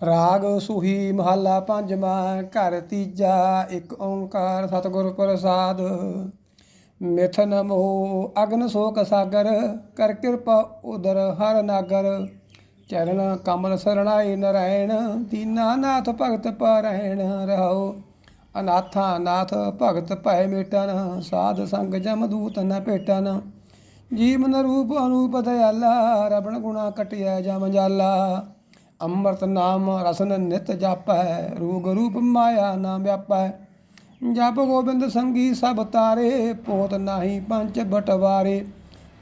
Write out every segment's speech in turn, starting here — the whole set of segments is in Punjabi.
ਰਾਗ ਸੁਹੀ ਮਹੱਲਾ ਪੰਜਵਾਂ, ਘਰ ਤੀਜਾ, ਇੱਕ ਓੰਕਾਰ ਸਤਿਗੁਰ ਪ੍ਰਸਾਦ। ਮਿਥਨ ਮੋਹ, ਅਗਨ ਸੋਕ ਸਾਗਰ, ਕਰ ਕਿਰਪਾ ਉਦਰ ਹਰ ਨਾਗਰ। ਚਰਨ ਕਮਲ ਸਰਣਾਈ ਨਰੈਣ ਦੀਨਾਨਾਥ ਭਗਤ ਪਰਹਿਣ ਰਹੋ ਅਨਾਥਾ ਨਾਥ ਭਗਤ ਭੈ ਮੇਟਨ, ਸਾਧ ਸੰਗ ਜਮ ਦੂਤ ਨ ਭੇਟਨ। ਜੀਵਨ ਰੂਪ ਅਨੂਪ ਦਇਆਲਾ ਰਬਣ ਗੁਣਾ ਕਟਿਆ ਜਮ ਜਾਲਾ। ਅੰਮ੍ਰਿਤ ਨਾਮ ਰਸਨ ਨਿਤ ਜਾਪੈ, ਰੂਗ ਰੂਪ ਮਾਇਆ ਨਾ ਵਿਆਪੈ। ਜਪ ਗੋਬਿੰਦ ਸੰਗੀ ਸਭ ਤਾਰੇ, ਪੋਤ ਨਾਹੀ ਪੰਚ ਬਟਵਾਰੇ।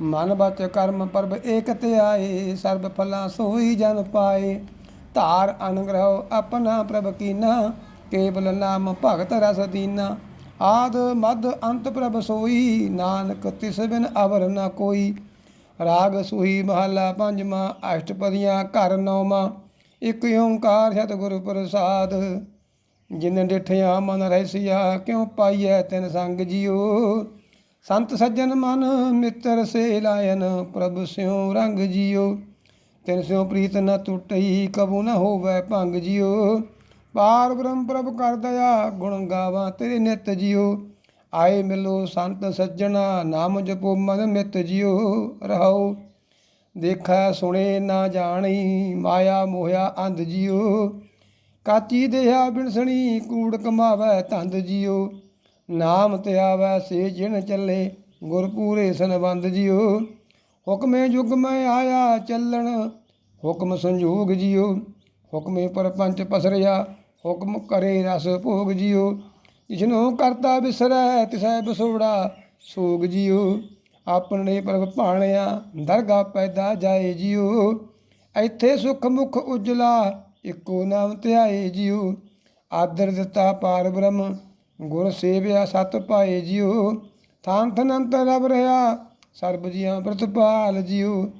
ਮਨ ਬਚ ਕਰਮ ਪਰਬ ਏਕ ਧਿਆਏ ਸਰਬ ਫਲਾਂ ਸੋਈ ਜਨ ਪਾਏ। ਧਾਰ ਅਨਗ੍ਰਹ ਆਪਣਾ ਪ੍ਰਭ ਕੀਨਾ, ਕੇਵਲ ਨਾਮ ਭਗਤ ਰਸ ਦੀਨਾ। ਆਦ ਮਦ ਅੰਤ ਪ੍ਰਭ ਸੋਈ, ਨਾਨਕ ਤਿਸ ਬਿਨ ਅਵਰ ਨਾ ਕੋਈ। ਰਾਗ ਸੁਹੀ ਮਹੱਲਾ ਪੰਜਵਾਂ, ਅਸ਼ਟਪਦੀਆਂ ਘਰ ਨੌਵਾਂ। ਇੱਕ ਓੰਕਾਰ ਸਤਿਗੁਰ ਪ੍ਰਸਾਦ, ਜਿਨ ਡਿਠਿਆ ਮਨ ਰਹਿਸਿਆ ਕਿਉ ਪਾਈਐ ਤਿਨ ਸੰਗ ਜਿਉ? ਸੰਤ ਸੱਜਣ ਮਨ ਮਿੱਤਰ ਸੇ ਲਾਇਨ, ਪ੍ਰਭ ਸਿਉ ਰੰਗ ਜਿਉ। ਤਿਨ ਸਿਉ ਪ੍ਰੀਤ ਨ ਟੁੱਟਈ, ਕਬੂ ਨ ਹੋਵੈ ਭੰਗ ਜਿਉ। ਪਾਰ ਬ੍ਰਹਮ ਪ੍ਰਭ ਕਰ ਦਇਆ, ਗੁਣ ਗਾਵਾਂ ਤੇਰੇ ਨਿਤ ਜਿਉ। ਆਏ ਮਿਲੋ ਸੰਤ ਸੱਜਣਾ, ਨਾਮ ਜਪੋ ਮਨ ਮਿਤ ਜਿਉ। ਰਹਾਓ ਦੇਖਾ ਸੁਣੇ ਨਾ ਜਾਣੀ, ਮਾਇਆ ਮੋਹਿਆ ਅੰਧ ਜਿਉ ਕਾਚੀ ਦੇਹਾ ਬਿਨਸਣੀ ਕੂੜ ਕਮਾਵੈ ਧੰਦ ਜਿਉ ਨਾਮ ਤੇ ਸੇ ਜਿਣ ਚੱਲੇ ਗੁਰ ਪੂਰੇ ਸੰਬੰਧ ਜਿਉ ਹੁਕਮੇ ਯੁਗ ਮੈਂ ਆਇਆ ਚੱਲਣ, ਹੁਕਮ ਸੰਜੋਗ ਜਿਉ ਹੁਕਮੇ ਪਰਪੰਚ ਪਸਰਿਆ, ਹੁਕਮ ਕਰੇ ਰਸ ਭੋਗ ਜਿਉ ਜਿਸਨੂੰ ਕਰਤਾ ਬਿਸਰੈ, ਤਿਸੈ ਬਸੋੜਾ ਸੋਗ ਜਿਉ ਆਪਣੇ ਪ੍ਰਭ ਭਾਣਿਆ, ਦਰਗਾ ਪੈਦਾ ਜਾਏ ਜਿਉ। ਇੱਥੇ ਸੁਖ ਮੁਖ ਉਜਲਾ, ਇੱਕੋ ਨਾਮ ਧਿਆਏ ਜਿਉ। ਆਦਰ ਦਿੱਤਾ ਪਾਰ ਬ੍ਰਹਮ, ਗੁਰ ਸੇਵਿਆ ਸਤ ਪਾਏ ਜਿਉ। ਥਾਨ ਥਨੰਤ ਰਬ ਰਹਾ, ਸਰਬ ਜੀਆਂ ਪ੍ਰਤਪਾਲ ਜਿਉ।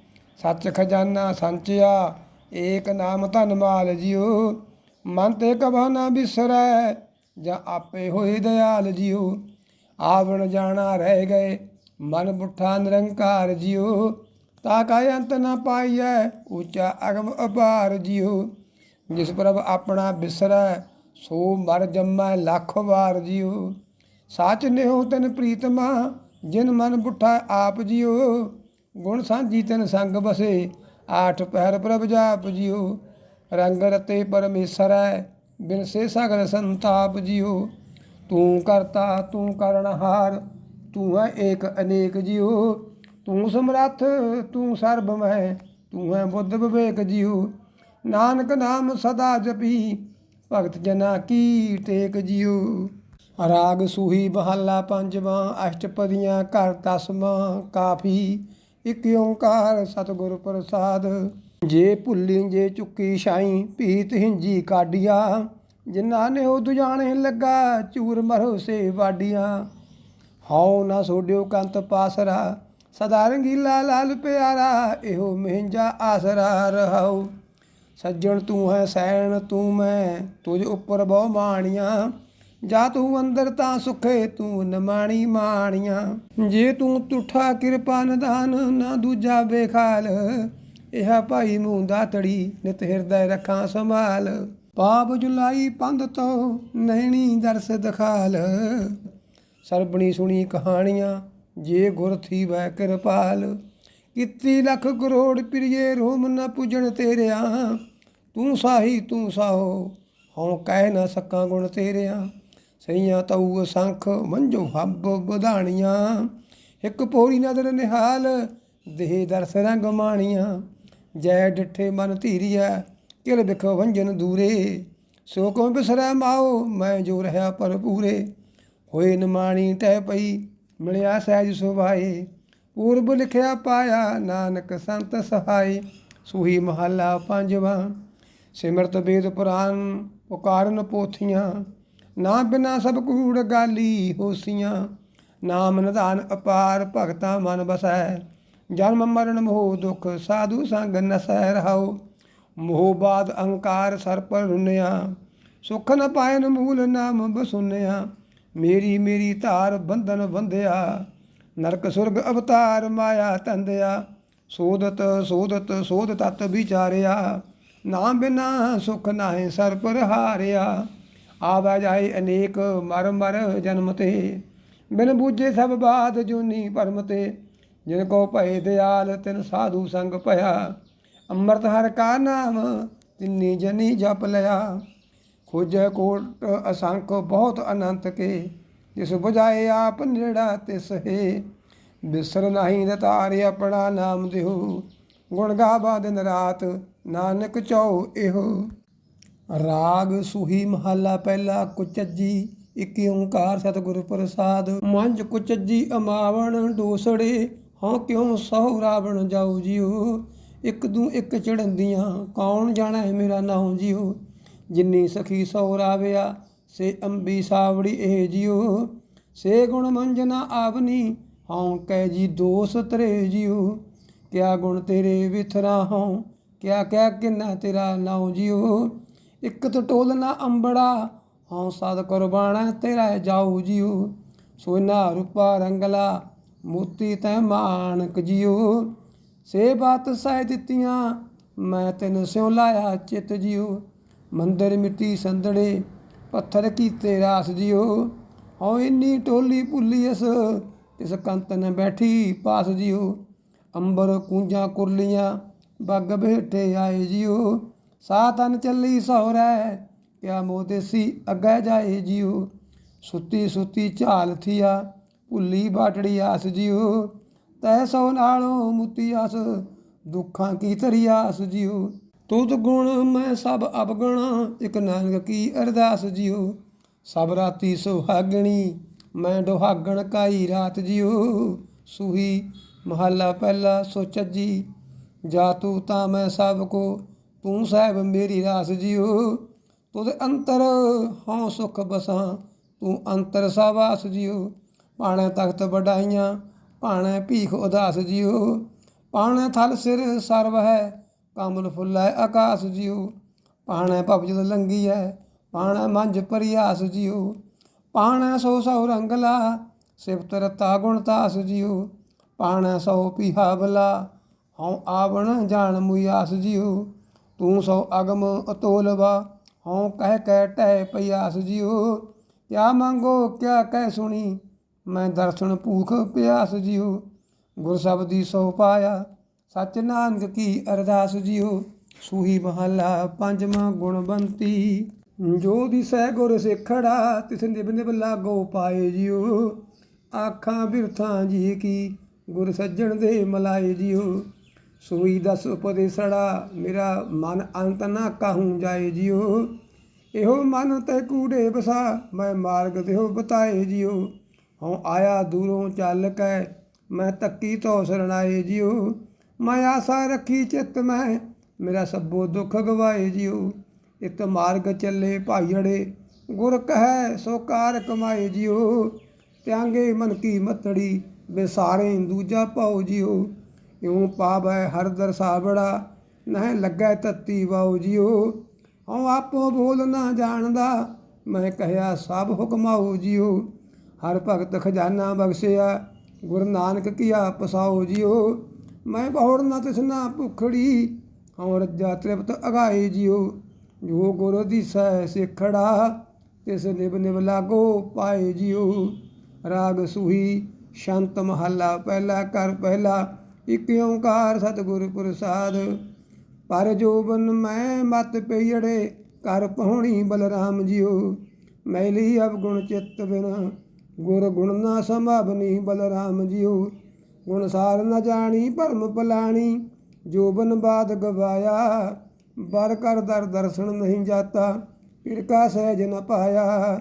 ਸੱਚ ਖਜ਼ਾਨਾ ਸੰਚਿਆ, ਏਕ ਨਾਮ ਧਨ ਮਾਲ ਜਿਉ। ਮਨ ਤੇ ਕਭਾ ਨਾ ਬਿਸਰੈ, ਜਾਂ ਆਪੇ ਹੋਏ ਦਿਆਲ ਜਿਉ। ਆਵਣ ਜਾਣਾ ਰਹਿ ਗਏ ਮਨ ਬੁੱਠਾ ਨਿਰੰਕਾਰ ਜਿਉ, ਤਾ ਕਾ ਅੰਤ ਨਾ ਪਾਈਐ, ਉੱਚਾ ਅਗਮ ਅਪਾਰ ਜਿਉ। ਜਿਸ ਪ੍ਰਭ ਆਪਣਾ ਬਿਸਰੈ, ਸੋ ਮਰ ਜੰਮੈ ਲੱਖ ਵਾਰ ਜਿਉ। ਸਾਚ ਨਿਉ ਤਨ ਪ੍ਰੀਤਮਾ, ਜਿਨ ਮਨ ਬੁੱਠਾ ਆਪ ਜਿਉ। ਗੁਣ ਸਾਂਝੀ ਤਨ ਸੰਗ ਬਸੇ ਆਠ ਪਹਿਰ ਪ੍ਰਭ ਜਾਪ ਜਿਉ। ਰੰਗ ਰਤੇ ਪਰਮੇਸ਼ਰੈ ਬਿਨ ਸੇ ਸਗਲ ਸੰਤਾਪ ਜਿਉ। ਤੂੰ ਕਰਤਾ, ਤੂੰ ਕਰਨਹਾਰ ਤੂੰ ਹੈ ਏਕ ਅਨੇਕ ਜਿਉ, ਤੂੰ ਸਮਰੱਥ, ਤੂੰ ਸਰਬ ਸਰਬਮੈ ਤੂੰ ਹੈ ਬੁੱਧ ਵਿਵੇਕ ਜਿਉ। ਨਾਨਕ ਨਾਮ ਸਦਾ ਜਪੀ, ਭਗਤ ਜਨਾ ਕੀ ਟੇਕ ਜਿਉ। ਰਾਗ ਸੂਹੀ ਬਹਾਲਾ ਪੰਜਵਾਂ, ਅਸ਼ਟਪਦੀਆਂ ਘਰ ਦਸਵਾਂ, ਕਾਫੀ ਇਕ ਓੰਕਾਰ ਸਤਿਗੁਰ ਪ੍ਰਸਾਦ। ਜੇ ਭੁੱਲੀ ਜੇ ਚੁੱਕੀ ਛਾਈ ਪੀਤ ਹਿੰਜੀ ਕਾਡੀਆ ਜਿਨ੍ਹਾਂ ਨੇ ਉਹ ਦੁਜਾਣੇ ਲੱਗਾ, ਚੂਰ ਮਰੋ ਸੇ ਵਾਡੀਆਂ ਹਉ ਨਾ ਸੋਡਿਓ ਕੰਤ ਪਾਸਰਾ, ਸਦਾ ਰੰਗੀਲਾ ਲਾਲ ਪਿਆਰਾ, ਇਹੋ ਮਹਿੰਜਾ ਆਸਰਾ ਰਹਾਉ। ਸੱਜਣ ਤੂੰ ਹੈ, ਸੈਣ ਤੂੰ ਮੈਂ, ਤੁਝ ਉੱਪਰ ਬਹੁ ਮਾਣੀਆਂ। ਜਾ ਤੂੰ ਅੰਦਰ ਤਾਂ ਸੁਖੇ, ਤੂੰ ਨਮਾਣੀ ਮਾਣੀਆਂ। ਜੇ ਤੂੰ ਤੁਠਾ ਕਿਰਪਾ ਨਿਦਾਨ ਨਾ ਦੂਜਾ ਬੇਖਾਲ। ਇਹ ਭਾਈ ਮੂੰਹ ਦਾਤੜੀ ਨਿਤ ਹਿਰਦੈ ਰੱਖਾਂ ਸੰਭਾਲ। ਪਾਪ ਜੁਲਾਈ ਪੰਧ ਤੋਂ ਨੈਣੀ ਦਰਸ ਦਿਖਾਲ। ਸਰਬਣੀ ਸੁਣੀ ਕਹਾਣੀਆਂ, ਜੇ ਗੁਰ ਥੀ ਵੈ ਕਿਰਪਾਲ। ਕੀਤੀ ਲੱਖ ਕਰੋੜ ਪ੍ਰਿਏ ਰੋਮ ਨਾ ਪੁਜਣ ਤੇਰਿਆ। ਤੂੰ ਸਾਹੀ, ਤੂੰ ਸਾਹੋ, ਹਉ ਕਹਿ ਨਾ ਸਕਾਂ ਗੁਣ ਤੇਰਿਆ। ਸਈਆਂ ਤਉ ਸੰਖ ਮੰਜੋ ਹੱਬ ਵਧਾਣੀਆਂ। ਇੱਕ ਪੋਰੀ ਨਦਰ ਨਿਹਾਲ, ਦੇਹ ਦਰਸ ਰੰਗ ਮਾਣੀਆਂ। ਜੈ ਡਿਠੇ ਮਨ ਧੀਰੀਐ, ਕਿਲ ਬਿਖ ਵੰਜਨ ਦੂਰੇ। ਸੋ ਕੋ ਬਿਸਰੈ ਮਾਓ, ਮੈਂ ਜੋ ਰਹਾ ਪਰ ਪੂਰੇ। ਹੋਏ ਨਿਮਾਣੀ ਟਹਿ ਪਈ, ਮਿਲਿਆ ਸਹਿਜ ਸੁਭਾਏ। ਪੂਰਬ ਲਿਖਿਆ ਪਾਇਆ, ਨਾਨਕ ਸੰਤ ਸਹਾਈ ਸੂਹੀ ਮਹੱਲਾ ਪੰਜਵਾਂ, ਸਿਮਰਤ ਵੇਦ ਪੁਰਾਨ ਪੁਕਾਰਨ ਪੋਥੀਆਂ। ਨਾ ਬਿਨਾ ਸਭ ਕੂੜ ਗਾਲੀ ਹੋਸੀਆਂ। ਨਾਮ ਨਿਧਾਨ ਅਪਾਰ ਭਗਤਾ ਮਨ ਬਸੈ। ਜਨਮ ਮਰਨ ਮੋਹ ਦੁਖ ਸਾਧੂ ਸੰਗ ਨਸੈ ਰਹਾਉ। ਮੋਹ ਬਾਦ ਅਹੰਕਾਰ ਸਰ ਪਰ ਰੁਨਿਆ। ਸੁਖ ਨ ਪਾਇਨ ਮੂਲ ਨਾਮ ਬਸੁਨਿਆ। ਮੇਰੀ ਮੇਰੀ ਧਾਰ ਬੰਧਨ ਬੰਧਿਆ, ਨਰਕ ਸੁਰਗ ਅਵਤਾਰ ਮਾਇਆ ਤੰਦਿਆ, ਸੋਧਤ ਸੋਦਤ ਸੋਧ ਤਤ ਵਿਚਾਰਿਆ ਨਾਮ ਬਿਨਾ ਸੁਖ ਨਾਹੀ ਸਰ ਪਰ ਹਾਰਿਆ। ਆਵਾ ਜਾਏ ਅਨੇਕ ਮਰ ਮਰ ਜਨਮ ਤੇ, ਬਿਨ ਬੂਝੇ ਸਭ ਬਾਤ ਜੂਨੀ ਭਰਮ ਤੇ। ਜਿਨ ਕੋ ਭਏ ਦਿਆਲ ਤਿਨ ਸਾਧੂ ਸੰਗ ਭਇਆ, ਅੰਮ੍ਰਿਤ ਹਰ ਕਾ ਨਾਮ ਤਿੰਨੀ ਜਨੀ ਜਪ ਲਿਆ। ਖੋਜੈ ਕੋਟ ਅਸੰਖ ਬਹੁਤ ਅਨੰਤ ਕੇ, ਜਿਸ 부ਝਾਏ ਆਪ ਨੇੜਾ ਤਿਸ ਹੈ ਬਿਸਰ ਨਹੀਂ ਦਤਾਰੇ ਆਪਣਾ ਨਾਮ ਦਿਓ, ਗੁਣ ਗਾਵਾ ਦਿਨ ਰਾਤ ਨਾਨਕ ਚਉ ਇਹੋ। ਰਾਗ ਸੁਹੀ ਮਹੱਲਾ ਪਹਿਲਾ ਕੁਚੱਜੀ, ਇਕ ਓੰਕਾਰ ਸਤਿਗੁਰ ਪ੍ਰਸਾਦ। ਮੰਜ ਕੁਚੱਜੀ ਅਮਾਵਣ ਡੋਸੜੇ ਹਾਂ ਕਿਉ ਸਹੁ ਰਾਵਣ ਜਾਉ ਜਿਉ। ਇੱਕ ਦੂ ਇਕ ਚੜੰਦੀਆਂ, ਕੌਣ ਜਾਣੈ ਮੇਰਾ ਨਾਉ ਜਿਉ। ਜਿੰਨੀ ਸਖੀ ਸਹੁ ਰਾਵਿਆ ਸੇ ਅੰਬੀ ਸਾਵੜੀ ਇਹ ਜਿਉ। ਸੇ ਗੁਣ ਮੰਜਨਾ ਆਵਨੀ, ਹਉ ਕਹਿ ਜੀ ਦੋਸ ਤਰੇ ਜਿਉ। ਕਿਆ ਗੁਣ ਤੇਰੇ ਵਿਥਰਾ ਹਉ, ਕਿਆ ਕਿਆ ਕਿੰਨਾ ਤੇਰਾ ਨਾਉ ਜਿਉ। ਇੱਕ ਟੋਲ ਨਾ ਅੰਬੜਾ, ਹਉ ਸਦ ਕੁਰਬਾਨਾ ਤੇਰਾ ਜਾਉ ਜਿਉ। ਸੋਨਾ ਰੂਪਾ ਰੰਗਲਾ, ਮੋਤੀ ਤੈ ਮਾਨਕ ਜਿਉ। ਸੇ ਬਾਤ ਸਹਿ ਦਿੱਤੀਆਂ, ਮੈਂ ਤੈਨੂੰ ਸਿਉ ਲਾਇਆ ਚਿਤ ਜਿਉ। ਮੰਦਰ ਮਿੱਟੀ ਸੰਦੜੇ ਪੱਥਰ ਕੀਤੇ ਰਾਸ ਜਿਓ ਹਉ ਇੰਨੀ ਟੋਲੀ ਭੁੱਲੀਐਸ ਇਸ ਕੰਤ ਨ ਬੈਠੀ ਪਾਸ ਜਿਓ ਅੰਬਰ ਕੂੰਜਾਂ ਕੁਰਲੀਆਂ, ਬੱਗ ਬੇਟੇ ਆਏ ਜਿਉ। ਸਾਤਨ ਚੱਲੀ ਸਹੁਰੈ ਕਿਆ ਮੋਦੇਸੀ ਅੱਗੇ ਜਾਏ ਜਿਓ ਸੁੱਤੀ ਸੁੱਤੀ ਝਾਲ ਥੀਆ, ਭੁੱਲੀ ਬਾਟੜੀ ਆਸ ਜਿਓ ਤੈ ਸੋ ਨਾਲੋਂ ਮੁਤੀ ਆਸ, ਦੁੱਖਾਂ ਕੀ ਤਰੀ ਆਸ ਜਿਉ। ਤੁਧ ਗੁਣ ਮੈਂ ਸਭ ਅਵਗਣਾ, ਇਕ ਨਾਨਕ ਕੀ ਅਰਦਾਸ ਜਿਉ? ਸਭ ਰਾਤੀ ਸੁਹਾਗਣੀ, ਮੈਂ ਦੁਹਾਗਣ ਕਾਈ ਰਾਤ ਜਿਉ? ਸੁਹੀ ਮਹੱਲਾ ਪਹਿਲਾ ਸੋਚਜੀ ਜਾ ਤੂੰ ਤਾਂ ਮੈਂ ਸਭ ਕੋ, ਤੂੰ ਸਾਹਿਬ ਮੇਰੀ ਰਾਸ ਜਿਉ। ਤੁਧ ਅੰਤਰ ਹਉ ਸੁਖ ਬਸਾਂ, ਤੂੰ ਅੰਤਰ ਸਾਵਾਸ ਜਿਉ। ਪਾਣੈ ਤਖਤ ਵਡਾਈਆਂ ਪਾਣੈ ਭੀਖ ਉਦਾਸ ਜਿਉ। ਪਾਣੈ ਥਲ ਸਿਰ ਸਰਵ ਹੈ ਕਮਲ ਫੁੱਲੈ ਆਕਾਸ ਜਿਉ ਪਾਣੈ ਭਵਜਲ ਲੰਗੀਐ ਪਾਣੈ ਮੰਝ ਪਰਿਆਸ ਜਿਉ ਪਾਣਾ ਸੋ ਸੋ ਰੰਗਲਾ ਸਿਫਤ ਰਤਾ ਗੁਣ ਤਾਸ ਜਿਉ ਪਾਣਾ ਸੋ ਪੀਹਾ ਬਲਾ ਹਉ ਆਵਣ ਜਾਣ ਮੁਆਸ ਜਿਉ ਤੂੰ ਸੋ ਅਗਮ ਅਤੋਲਵਾ ਹਉ ਕਹਿ ਕਹਿ ਟਹਿ ਪਿਆਸ ਜਿਉ ਕਿਆ ਮੰਗੋ, ਕਿਆ ਕਹਿ ਸੁਣੀ, ਮੈਂ ਦਰਸ਼ਨ ਭੂਖ ਪਿਆਸ ਜਿਉ ਗੁਰ ਸ਼ਬਦੀ ਸੋ ਪਾਇਆ ਸਚ ਨਾਨਕ ਕੀ ਅਰਦਾਸ ਜਿਉ ਸੂਹੀ ਮਹੱਲਾ ਪੰਜਵਾਂ ਗੁਣਵੰਤੀ ਜੋ ਦਿਸੈ ਗੁਰ ਸਿਖੜਾ, ਤਿਸ ਨਿਬ ਨਿਬ ਲਾਗੋ ਪਾਏ ਜਿਉ ਆਖਾਂ ਬਿਰਥਾਂ ਜੀ ਕੀ ਗੁਰ ਸੱਜਣ ਦੇ ਮਲਾਏ ਜਿਉ ਸੂਈ ਦਸ ਉਪਦੇਸੜਾ, ਮੇਰਾ ਮਨ ਅੰਤ ਨਾ ਕਾਹੂ ਜਾਏ ਜਿਉ ਇਹੋ ਮਨ ਤੇ ਕੂੜੇ ਬਸਾ ਮੈਂ ਮਾਰਗ ਦਿਓ ਬਤਾਏ ਜਿਉ ਹਉ ਆਇਆ ਦੂਰੋਂ ਚੱਲ ਕੈ, ਮੈਂ ਤੱਕੀ ਤੋ ਸਰਣਾਏ ਜਿਉ ਮੈਂ ਆਸਾ ਰੱਖੀ ਚਿੱਤ ਮੈਂ, ਮੇਰਾ ਸਭੋ ਦੁੱਖ ਗਵਾਏ ਜਿਉ। ਇਤ ਮਾਰਗ ਚੱਲੇ ਭਾਈੜੇ ਗੁਰ ਕਹੈ ਸੋ ਕਾਰ ਕਮਾਏ ਜਿਉ। ਤਿਆਂਗੇ ਮਨ ਕੀ ਮਤੜੀ, ਬਿਸਾਰੇ ਦੂਜਾ ਪਾਉ ਜਿਉ। ਇਉ ਪਾਵੈ ਹਰ ਦਰਸਾਵੜਾ ਨਹਿ ਲੱਗੈ ਤਤੀ ਵਾਉ ਜਿਉ। ਹਉ ਆਪੋ ਬੋਲ ਨਾ ਜਾਣਦਾ, ਮੈਂ ਕਹਿਆ ਸਭ ਹੁਕਮਾਉ ਜਿਉ। ਹਰ ਭਗਤ ਖਜ਼ਾਨਾ ਬਖਸ਼ਿਆ, ਗੁਰੂ ਨਾਨਕ ਕੀਆ ਪਸਾਉ ਜਿਉ। ਮੈਂ ਬਹੁੜ ਨਾ ਤਿਸਨਾ ਭੁਖੜੀ ਹਉ ਰੱਜਾ ਤ੍ਰਿਪਤ ਅਗਾਏ ਜਿਉ। ਜੋ ਗੁਰੂ ਦਿਸੈ ਸਿਖੜਾ, ਤਿਸ ਨਿਬ ਨਿਬ ਲਾਗੋ ਪਾਏ ਜਿਉ। ਰਾਗ ਸੁਹੀ ਸ਼ਾਂਤ ਮਹੱਲਾ ਪਹਿਲਾ ਕਰ ਪਹਿਲਾ, ਇਕ ਓੰਕਾਰ ਸਤਿਗੁਰ ਪ੍ਰਸਾਦ। ਪਰ ਜੋਬਨ ਮੈਂ ਮਤ ਪਈੜੇ ਕਰ ਪਹੁਣੀ ਬਲਰਾਮ ਜਿਉ। ਮੈਲੀ ਅਵਗੁਣ ਚਿੱਤ ਬਿਨ, ਗੁਰ ਗੁਣ ਨਾ ਸੰਭਾਵਨੀ ਬਲਰਾਮ ਜਿਉ। ਗੁਣਸਾਰ ਨ ਜਾਣੀ, ਭਰਮ ਪਲਾਣੀ ਜੋਬਨ ਬਾਦ ਗਵਾਇਆ, ਬਰ ਕਰ ਦਰ ਦਰਸ਼ਨ ਨਹੀਂ ਜਾਤਾ ਫਿਰ ਸਹਿਜ ਨ ਪਾਇਆ।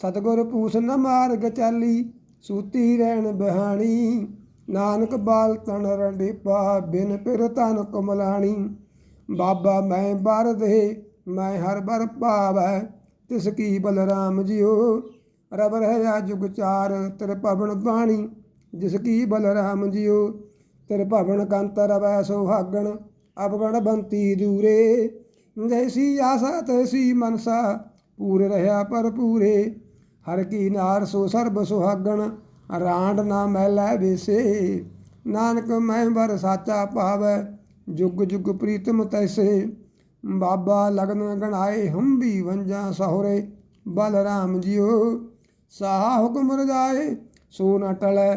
ਸਤਗੁਰ ਪੂਸ ਨ ਮਾਰਗ ਚਾਲੀ, ਸੂਤੀ ਰਹਿਣ ਬਿਹਾਣੀ, ਨਾਨਕ ਬਾਲ ਤਨ ਰੰਡੀਪਾ, ਬਿਨ ਪਿਰ ਤਨ ਕਮਲਾਣੀ। ਬਾਬਾ ਮੈਂ ਬਰ ਦੇ, ਮੈਂ ਹਰ ਬਰ ਪਾਵੈ ਤਿਸ ਕੀ ਬਲਰਾਮ ਜਿਉ। ਰਬ ਰਹਿਆ ਜੁਗ ਚਾਰ, ਤੇਰੇ ਭਵਨ ਬਾਣੀ। ਜਿਸ ਕੀ ਬਲਰਾਮ ਜਿਉ, ਤੇਰੇ ਭਵਨ ਕੰਤ ਰਵੈ ਸੁਹਾਗਣ, ਅਵਗਣ ਬੰਤੀ ਦੂਰੇ। ਜੈਸੀ ਆਸਾ, ਤੈਸੀ ਮਨਸਾ, ਪੂਰ ਰਹਾ ਪਰ ਪੂਰੇ ਹਰ ਕੀ ਨਾਰ ਸੋ ਸਰਬ ਸੁਹਾਗਣ, ਰਾਂਡ ਨਾ ਮੈਲੈ ਵੇਸੇ। ਨਾਨਕ ਮੈਂ ਵਰ ਸਾਚਾ ਭਾਵੈ, ਜੁਗ ਜੁਗ ਪ੍ਰੀਤਮ ਤੈਸੇ। ਬਾਬਾ ਲਗਨ ਗਣਾਏ ਹਮ ਵੀ ਵੰਜਾ ਸਹੁਰੇ ਬਲਰਾਮ ਜੀਓ ਸਾਹ ਹੁਕਮ ਰਜਾਏ, ਸੋ ਨ ਟਲੈ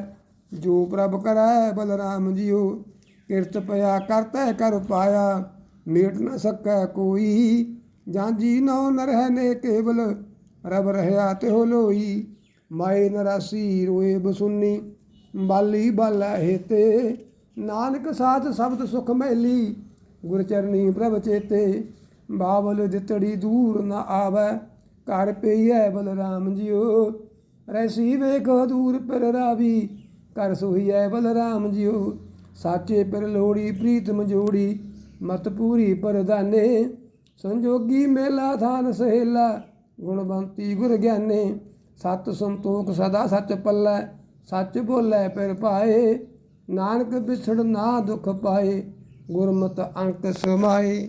ਜੋ ਪ੍ਰਭ ਕਰੈ ਬਲਰਾਮ ਜੀਓ, ਕਿਰਤ ਪਿਆ ਕਰਤੈ ਕਰ ਪਾਇਆ, ਮੇਟ ਨਾ ਸਕੈ ਕੋਈ। ਜਾਂ ਜੀ ਨਉ ਨਰਹਿ ਨੇ ਕੇਵਲ, ਰਬ ਰਹਿਆ ਤਿਹੁ ਲੋਈ। ਮਾਏ ਨਰਾਸੀ ਰੋਏ ਬਸੁੰਨੀ, ਬਾਲੀ ਬਾਲਾ ਹੇਤੇ ਨਾਨਕ ਸਾਧ ਸ਼ਬਦ ਸੁਖ ਮੈਲੀ, ਗੁਰ ਚਰਨੀ ਪ੍ਰਭ ਚੇਤੇ। ਬਾਵਲ ਦਿੱਤੜੀ ਦੂਰ ਨਾ ਆਵੈ, ਘਰ ਪਈਐ ਬਲਰਾਮ ਜੀਓ। ਰੈਸੀ ਵੇਖ ਦੂਰ ਪਰ ਰਾਵੀ ਕਰ ਐ ਬਲਰਾਮ ਜੀਓ। ਸਾਚੇ ਪਰ ਲੋੜੀ ਪ੍ਰੀਤਮ ਜੋੜੀ ਮਤ ਪੂਰੀ ਪਰਦਾਨੇ ਸੰਜੋਗੀ ਮੇਲਾ ਥਾਨ ਸਹੇਲਾ, ਗੁਣਵੰਤੀ ਗੁਰ ਗਿਆਨੇ ਸਤ ਸੰਤੋਖ ਸਦਾ ਸੱਚ ਪੱਲੇ, ਸੱਚ ਬੋਲੇ ਪਿਰ ਪਾਏ ਨਾਨਕ ਵਿਛੜ ਨਾ ਦੁਖ ਪਾਏ, ਗੁਰਮਤ ਅੰਕ ਸਮਾਏ।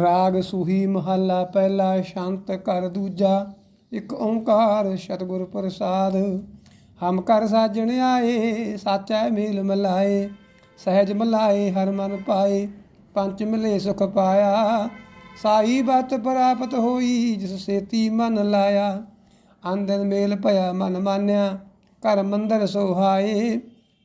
ਰਾਗ ਸੁਹੀ ਮਹੱਲਾ ਪਹਿਲਾ, ਸ਼ਾਂਤ ਕਰ ਦੂਜਾ। ਇੱਕ ਓੰਕਾਰ ਸਤਿਗੁਰ ਪ੍ਰਸਾਦ। ਹਮ ਕਰ ਸਾਜਣ ਆਏ, ਸਾਚੈ ਮੇਲ ਮਲਾਏ, ਸਹਿਜ ਮਲਾਏ, ਹਰ ਮਨ ਪਾਏ, ਪੰਚ ਮਿਲੇ ਸੁਖ ਪਾਇਆ। ਸਾਈ ਬਤ ਪ੍ਰਾਪਤ ਹੋਈ, ਜਿਸ ਸੇਤੀ ਮਨ ਲਾਇਆ। ਅੰਦਰ ਮੇਲ ਭਇਆ ਮਨ ਮਾਨਿਆ, ਘਰ ਮੰਦਰ ਸੋਹਾਏ।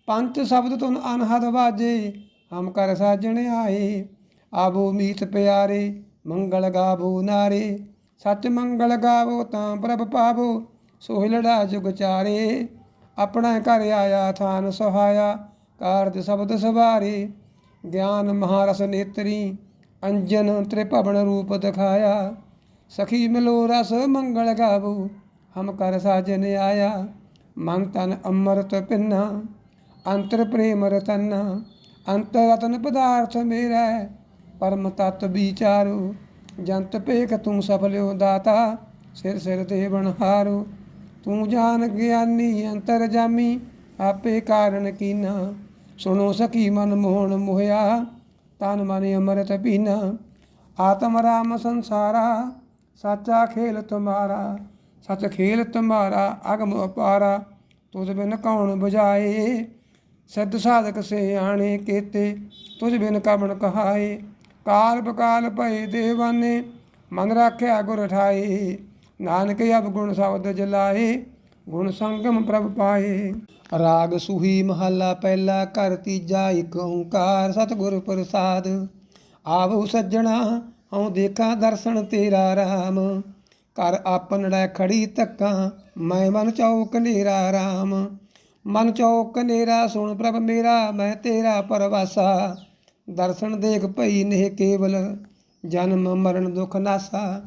ਪੰਚ ਸ਼ਬਦ ਤੁਨ ਅਨਹਦ ਵਾਜੇ, ਹਮ ਕਰ ਸਾਜਣ ਆਏ। ਆਬੋ ਮੀਤ ਪਿਆਰੇ, ਮੰਗਲ ਗਾਵੋ ਨਾਰੇ। ਸੱਚ ਮੰਗਲ ਗਾਵੋ ਤਾਂ ਪ੍ਰਭ ਪਾਵੋ ਸੋਹਿਲੜਾ ਜੁਗ ਚਾਰੇ। ਆਪਣਾ ਘਰ ਆਇਆ, ਥਾਨ ਸੁਹਾਇਆ, ਕਾਰਜ ਸ਼ਬਦ ਸਵਾਰੀ ਗਿਆਨ ਮਹਾਰਸ ਨੇਤਰੀ, ਅੰਜਨ ਤ੍ਰਿਭਵਨ ਰੂਪ ਦਿਖਾਇਆ। ਸਖੀ ਮਿਲੋ ਰਸ ਮੰਗਲ ਗਾਵੋ, ਹਮ ਕਰ ਸਾਜਨ ਆਇਆ। ਮਨ ਤਨ ਅੰਮ੍ਰਿਤ ਪਿੰਨਾ, ਅੰਤਰ ਪ੍ਰੇਮ ਰਤਨ, ਅੰਤਰ ਰਤਨ ਪਦਾਰਥ ਮੇਰਾ, ਪਰਮ ਤਤ ਵਿਚਾਰੋ, ਜੰਤ ਭੇਖ ਤੂੰ ਸਫਲਿਓ ਦਾਤਾ, ਸਿਰ ਸਿਰ ਤੇ ਬਣਹਾਰੋ ਤੂੰ ਜਾਣ ਗਿਆਨੀ ਅੰਤਰ ਜਾਮੀ, ਆਪੇ ਕਾਰਨ ਕੀਨਾ। ਸੁਣੋ ਸਖੀ ਮਨ ਮੋਹਣ ਮੋਹਿਆ, ਤਨ ਮਨ ਅੰਮ੍ਰਿਤ ਪੀਨਾ। ਆਤਮ ਰਾਮ ਸੰਸਾਰਾ, ਸਾਚਾ ਖੇਲ ਤੁਮਾਰਾ। ਸਚ ਖੇਲ ਤੁਮਾਰਾ, ਅਗਮ ਅਪਾਰਾ। ਤੁਧ ਬਿਨ ਕੌਣ 부ਝਾਏ ਸਿੱਧ ਸਾਧਕ ਸੇ ਆਣੇ ਕੀਤੇ। ਤੁਝ ਬਿਨ ਕਮਣ ਕਹਾਏ, ਕਾਲ ਬਕਾਲ ਭਏ ਦੇਵਾਨੇ, ਮਨ ਰਾਖਿਆ ਗੁਰ ਠਾਏ। ਨਾਨਕ ਅਬ ਗੁਣ ਸ਼ਬਦ ਜਲਾਏ, ਗੁਣ ਸੰਗਮ ਪ੍ਰਭ ਪਾਏ। ਰਾਗ ਸੁਹੀ ਮਹੱਲਾ ਪਹਿਲਾ ਘਰ ਤੀਜਾ ਇੱਕ ਓੰਕਾਰ ਸਤਿਗੁਰ ਪ੍ਰਸਾਦ। ਆਵੋ ਸੱਜਣਾ, ਹਉ ਦੇਖਾਂ ਦਰਸ਼ਨ ਤੇਰਾ ਰਾਮ। ਘਰ ਆਪਨੜੈ ਖੜੀ ਤੱਕਾਂ ਮੈਂ ਮਨ ਚੌਕ ਨੇਰਾ ਰਾਮ। ਮਨ ਚੌਕ ਨੇਰਾ ਸੁਣ ਪ੍ਰਭ ਮੇਰਾ, ਮੈਂ ਤੇਰਾ ਪਰਵਾਸਾ। ਦਰਸ਼ਨ ਦੇਖ ਭਈ ਨਹਿ ਕੇਵਲ, ਜਨਮ ਮਰਨ ਦੁਖ ਨਾਸਾ।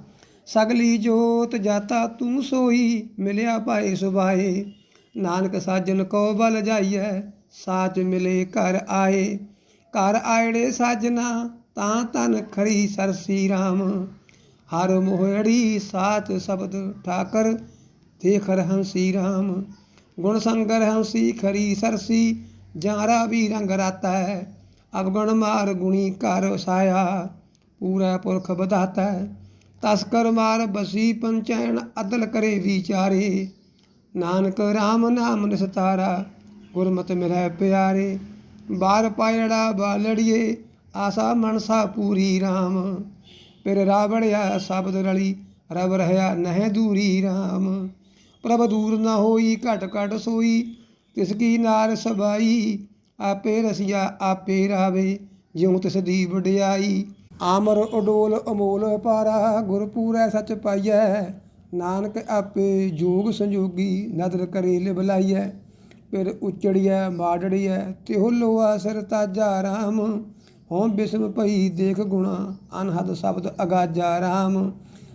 ਸਗਲੀ ਜੋਤ ਜਾਤਾ ਤੂੰ ਸੋਈ, ਮਿਲਿਆ ਭਾਏ ਸੁਭਾਏ। ਨਾਨਕ ਸਾਜਨ ਕੋ ਬਲ ਜਾਈਐ, ਸਾਚ ਮਿਲੇ ਘਰ ਆਏ। ਘਰ ਆਇੜੇ ਸਾਜਨਾ, ਤਾਂ ਤਨ ਖਰੀ ਸਰਸੀ ਰਾਮ। ਹਰ ਮੋਹੜੀ ਸਾਚ ਸ਼ਬਦ ਠਾਕਰ ਦੇਖ ਹੰਸੀ ਰਾਮ। ਗੁਣ ਸੰਗਰ ਹੰਸੀ ਖਰੀ ਸਰਸੀ ਜਾਰਾ ਵੀ ਰੰਗ ਰਾਤਾ ਹੈ। ਅਵਗੁਣ ਮਾਰ ਗੁਣੀ ਕਰ ਵਸਾਇਆ ਪੂਰਾ ਪੁਰਖ ਬਧਾਤਾ ਹੈ। ਤਸਕਰ ਮਾਰ ਬਸੀ ਪੰਚੈਣ ਅਦਲ ਕਰੇ ਵਿਚਾਰੇ। ਨਾਨਕ RAM ਨਾਮ ਨਿਸਤਾਰਾ, ਗੁਰਮਤਿ ਮਿਲੈ ਪਿਆਰੇ। ਬਾਰ ਪਾਇੜਾ ਬਾਲੜੀਏ, ਆਸਾ ਮਨਸਾ ਪੂਰੀ RAM ਫਿਰ ਰਾਵੜਿਆ ਸ਼ਬਦ ਰਲੀ, ਰਵ ਰਹਿਆ ਨਹਿ ਦੂਰੀ RAM ਪ੍ਰਭ ਦੂਰ ਨਾ ਹੋਈ, ਘਟ ਘਟ ਸੋਈ, ਤਿਸ ਕੀ ਨਾਰ ਸਬਾਈ, ਆਪੇ ਰਸਿਆ ਆਪੇ ਰਾਵੇ, ਜਿਉ ਤਿਸ ਦੀ ਵਡਿਆਈ। ਆਮਰ ਉਡੋਲ ਅਮੋਲ ਪਾਰਾ ਗੁਰ ਸੱਚ ਪਾਈਐ। ਨਾਨਕ ਆਪੇ ਜੋਗ ਸੰਜੋਗੀ ਨਦਰ ਕਰੇ ਲਿਬਲਾਈਐ। ਫਿਰ ਉਚੜੀਐ, ਮਾੜੜੀਐ, ਤਿਹੁ ਲੋਆ ਸਿਰ ਤਾਜਾ ਰਾਮ। ਹੋਂ ਬਿਸਮ ਭਈ ਦੇਖ ਗੁਣਾ, ਅਨਹਦ ਸ਼ਬਦ ਅਗਾਜਾ ਰਾਮ।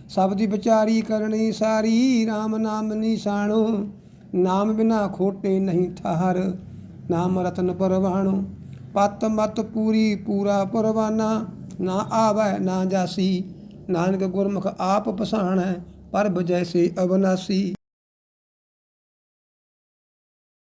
ਸਬਦੀ ਵਿਚਾਰੀ ਕਰਨੀ ਸਾਰੀ RAM ਨਾਮ ਨਿਸ਼ਾਨੋ ਨਾਮ ਬਿਨਾ ਖੋਟੇ ਨਹੀਂ ਠਹਰ, ਨਾਮ ਰਤਨ ਪਰਵਾਣੋ। ਪਤ ਮਤ ਪੂਰੀ ਪੂਰਾ ਪਰਵਾਨਾ। ਨਾ ਆਵੈ ਨਾ ਜਾਸੀ। ਨਾਨਕ ਗੁਰਮੁਖ ਆਪ ਪਛਾਣੈ ਪਰਬ ਜੈਸੇ ਅਵਨਾਸੀ।